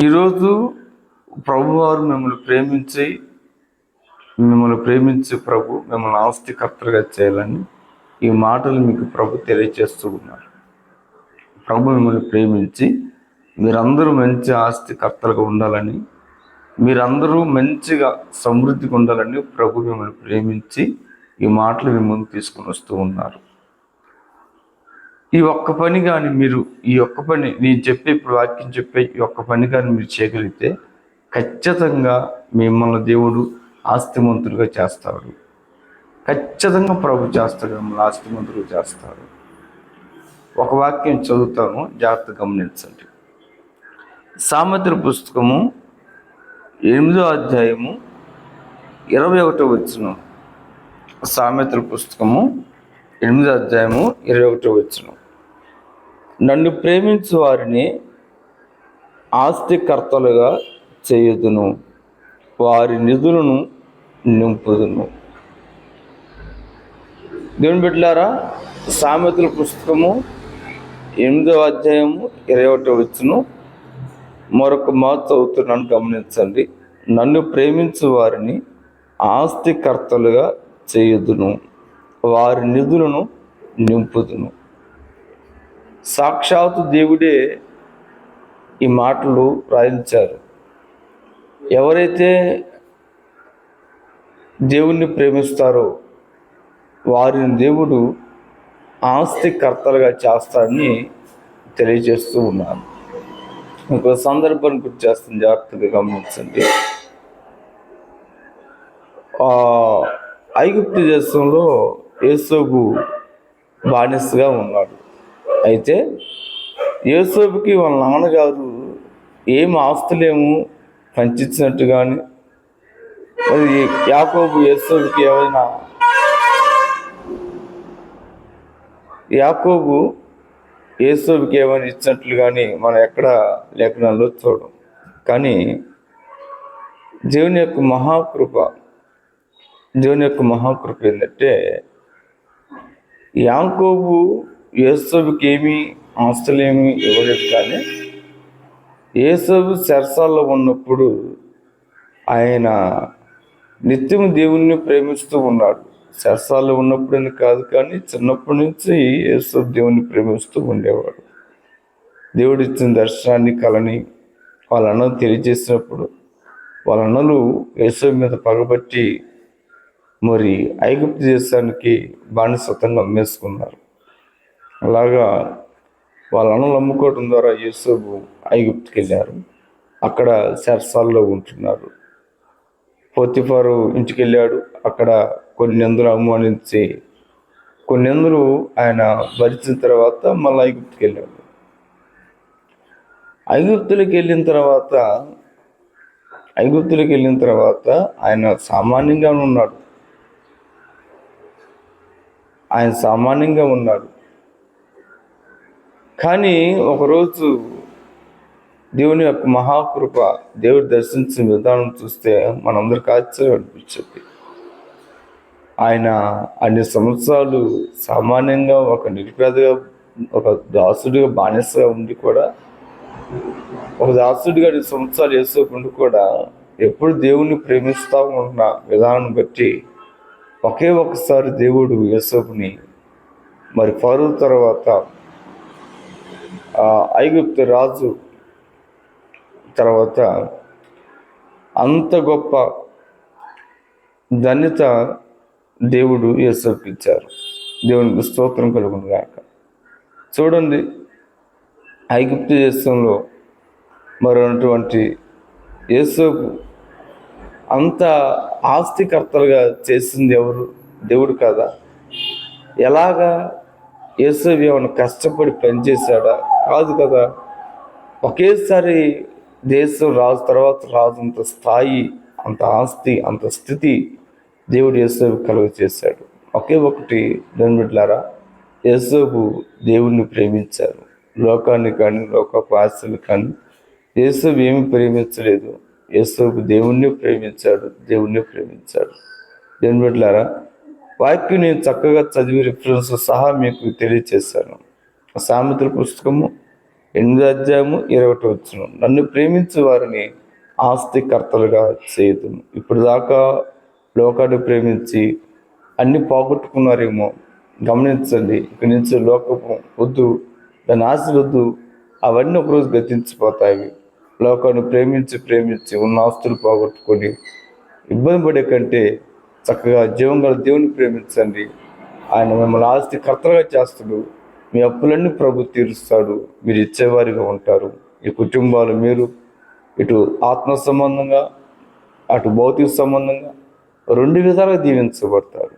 ఈరోజు ప్రభువారు మిమ్మల్ని ప్రేమించి మిమ్మల్ని ప్రేమించి ప్రభు మిమ్మల్ని ఆస్తికర్తగా చేయాలని ఈ మాటలు మీకు ప్రభు తెలియచేస్తూ ఉన్నారు. ప్రభు మిమ్మల్ని ప్రేమించి మీరందరూ మంచి ఆస్తికర్తలుగా ఉండాలని మీరందరూ మంచిగా సమృద్ధిగా ఉండాలని ప్రభు మిమ్మల్ని ప్రేమించి ఈ మాటలు మీ ముందు తీసుకుని వస్తూ ఉన్నారు. ఈ ఒక్క పని కానీ మీరు ఈ ఒక్క పని నేను చెప్పే ఇప్పుడు వాక్యం చెప్పే ఈ ఒక్క పని కానీ మీరు చేయగలిగితే ఖచ్చితంగా మిమ్మల్ని దేవుడు ఆస్తిమంతులుగా చేస్తాడు. ఖచ్చితంగా ప్రభు చేస్తాడు మిమ్మల్ని ఆస్తిమంతులుగా చేస్తాడు. ఒక వాక్యం చదువుతాను జాగ్రత్త గమనించండి. సామెతల పుస్తకము ఎనిమిదో అధ్యాయము ఇరవై ఒకటో వచ్చిన సామెతల పుస్తకము ఎనిమిదో అధ్యాయము ఇరవై ఒకటో వచ్చిన నన్ను ప్రేమించు వారిని ఆస్తికర్తలుగా చేయుదును వారి నిధులను నింపుదును. దేవుని బిడ్డలారా సామెతల పుస్తకము ఎనిమిదవ అధ్యాయము ఇరవై ఒకటో వచ్చును మరొక మాట చదువుతున్నాను గమనించండి. నన్ను ప్రేమించు వారిని ఆస్తికర్తలుగా చేయుదును. వారి నిధులను నింపుదును. సాక్షాత్తు దేవుడే ఈ మాటలు రాయించారు. ఎవరైతే దేవుణ్ణి ప్రేమిస్తారో వారిని దేవుడు ఆస్తికర్తలుగా చేస్తాడని తెలియజేస్తూ ఉన్నాను. ఒక సందర్భాన్ని గుర్తు చేస్తుంది జాగ్రత్తగా గమనించండి. ఆ, ఐగుప్తు దేశంలో యేసోబు బానిసగా ఉన్నాడు. అయితే యేసోబుకి వాళ్ళ నాన్నగారు ఏం ఆస్తులేము పంచించినట్టు కానీ మరి యాకోబు యేసోబుకి ఏమైనా యాకోబు యేసోబుకి ఏమైనా ఇచ్చినట్లు కానీ మనం ఎక్కడ లేఖనాల్లో చూడం కానీ దేవుని యొక్క మహాకృప దేవుని యొక్క మహాకృప ఏంటంటే యాంకోబు యేసోబుకి ఏమి ఆస్తులేమి ఇవ్వలేదు కానీ ఏసబు శరసాల్లో ఉన్నప్పుడు ఆయన నిత్యం దేవుణ్ణి ప్రేమిస్తూ ఉన్నాడు. శరసాల్లో ఉన్నప్పుడని కాదు కానీ చిన్నప్పటి నుంచి ఏసబు దేవుణ్ణి ప్రేమిస్తూ ఉండేవాడు. దేవుడు ఇచ్చిన దర్శనాన్ని కలని వాళ్ళ అన్నలు తెలియజేసినప్పుడు వాళ్ళ అన్నలు యేసోబు మీద పగబట్టి మరి ఐగుప్తు దేశానికి బానిసత్వంగా అమ్మేసుకున్నారు. అలాగా వాళ్ళ అన్నలు అమ్ముకోవడం ద్వారా యూసుఫ్ ఐగుప్తుకి వెళ్ళారు అక్కడ సరసాల్లో ఉంటున్నారు. పోతిఫారు ఇంటికి వెళ్ళాడు అక్కడ కొన్ని అందులు అవమానించి కొన్ని అందులు ఆయన భరించిన తర్వాత మళ్ళీ ఐగుప్తుకి వెళ్ళాడు ఐగుప్తులకు వెళ్ళిన తర్వాత ఐగుప్తులకు వెళ్ళిన తర్వాత ఆయన సామాన్యంగానే ఉన్నాడు. ఆయన సామాన్యంగా ఉన్నాడు. కానీ ఒకరోజు దేవుని యొక్క మహాకృప దేవుడు దర్శించిన విధానం చూస్తే మనందరికి ఆశ్చర్యం అనిపించింది. ఆయన అన్ని సంవత్సరాలు సామాన్యంగా ఒక నిరుపేదగా ఒక దాసుడిగా బానిసగా ఉండి కూడా ఒక దాసుడిగా అన్ని సంవత్సరాలు వేసుకోకుండా కూడా ఎప్పుడు దేవుణ్ణి ప్రేమిస్తూ ఉన్న విధానం బట్టి ఒకే ఒకసారి దేవుడు యేసోపుని మరి ఫరూ తర్వాత ఆ ఐగుప్తు రాజు తర్వాత అంత గొప్ప ధన్యత దేవుడు యేసోపుకి ఇచ్చారు. దేవునికి స్తోత్రం కలుగును గాక. చూడండి ఐగుప్తు దేశంలో మరొనటువంటి యేసోపు అంత ఆస్తికర్తలుగా చేసింది ఎవరు? దేవుడు కాదా? ఎలాగా యేసవి ఏమైనా కష్టపడి పనిచేశాడా? కాదు కదా. ఒకేసారి దేశం రాజు తర్వాత రాజు అంత స్థాయి అంత ఆస్తి అంత స్థితి దేవుడు యేసోబు కలుగ చేశాడు ఒకే ఒకటి దాని బిడ్డలారా దేవుణ్ణి ప్రేమించారు. లోకాన్ని కానీ లోకపు ఆశలు కానీ యేసోబు ఏమి ప్రేమించలేదు. యేసోబు దేవుణ్ణి ప్రేమించాడు దేవుణ్ణి ప్రేమించాడు. దేవుని బిడ్డలారా వాక్యం నేను చక్కగా చదివి రిఫరెన్స్ సహా మీకు తెలియచేశాను. సామెతల పుస్తకము ఎనిమిది అధ్యాయము ఇరవై ఒకటి వచ్చిన నన్ను ప్రేమించే వారిని ఆస్తికర్తలుగా చేయదు ఇప్పుడు దాకా లోకాన్ని ప్రేమించి అన్ని పోగొట్టుకున్నారేమో గమనించండి. ఇక్కడి నుంచి లోకపు వద్దు దాని ఆశలు వద్దు అవన్నీ ఒకరోజు గతించిపోతాయి. లోకాన్ని ప్రేమించి ప్రేమించి ఉన్న ఆస్తులు పోగొట్టుకొని ఇబ్బంది పడే కంటే చక్కగా జీవం గల దేవుని ప్రేమించండి. ఆయన మిమ్మల్ని ఆస్తి కర్తగా చేస్తాడు. మీ అప్పులన్నీ ప్రభు తీరుస్తాడు. మీరు ఇచ్చేవారిగా ఉంటారు. ఈ కుటుంబాలు మీరు ఇటు ఆత్మ సంబంధంగా అటు భౌతిక సంబంధంగా రెండు విధాలుగా దీవించబడతారు.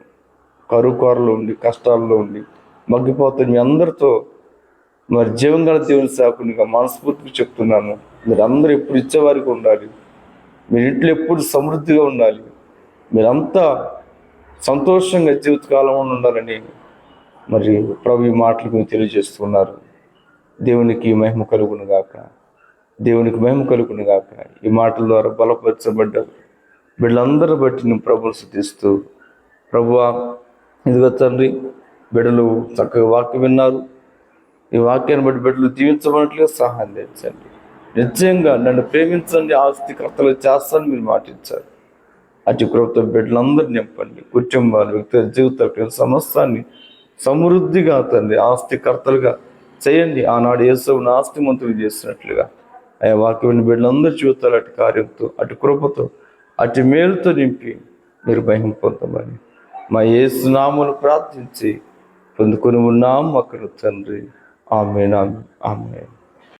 కరువు ఉండి కష్టాల్లో ఉండి మగ్గిపోతున్న మీ అందరితో మరి జీవం గల దేవుని సేవకునిగా మనస్ఫూర్తిగా చెప్తున్నాను. మీరు ఎప్పుడు ఇచ్చేవారికి ఉండాలి. మీ ఇంట్లో ఎప్పుడు సమృద్ధిగా ఉండాలి. మీరంతా సంతోషంగా జీవితకాలం ఉండాలని మరి ప్రభు ఈ మాటలు తెలియజేస్తున్నారు. దేవునికి మహిమ కలుగును గాక. దేవునికి మహిమ కలుగును గాక. ఈ మాటల ద్వారా బలపరచబడ్డారు. వీళ్ళందరూ బట్టి నేను ప్రభుని శుద్ధిస్తూ ప్రభువా ఇదిగో తండ్రి బిడ్డలు చక్కగా వాక్యం విన్నారు. ఈ వాక్యాన్ని బట్టి బిడ్డలు జీవించబడినట్లుగా సహాయం తెచ్చండి నిజంగా నన్ను ప్రేమించండి ఆస్తి కర్తలు చేస్తాను మీరు మాటించారు అటు ప్రభుత్వ బిడ్డలందరూ నింపండి. కుటుంబాలు వ్యక్తుల జీవితాలు సమస్తాన్ని సమృద్ధిగా తండ్రి ఆస్తి కర్తలుగా చేయండి. ఆనాడు యేసవుని ఆస్తిమంతులు చేసినట్లుగా. ఆయా వాక్యం బిడ్డలందరూ జీవితాలు అటు కార్యంతో అటు కృపతో అటు మేలుతో నింపి మీరు భయం పొందమని మా యేసునాములు ప్రార్థించి పొందుకుని ఉన్నాం అక్కడ తండ్రి. आमेन आमेन आमेन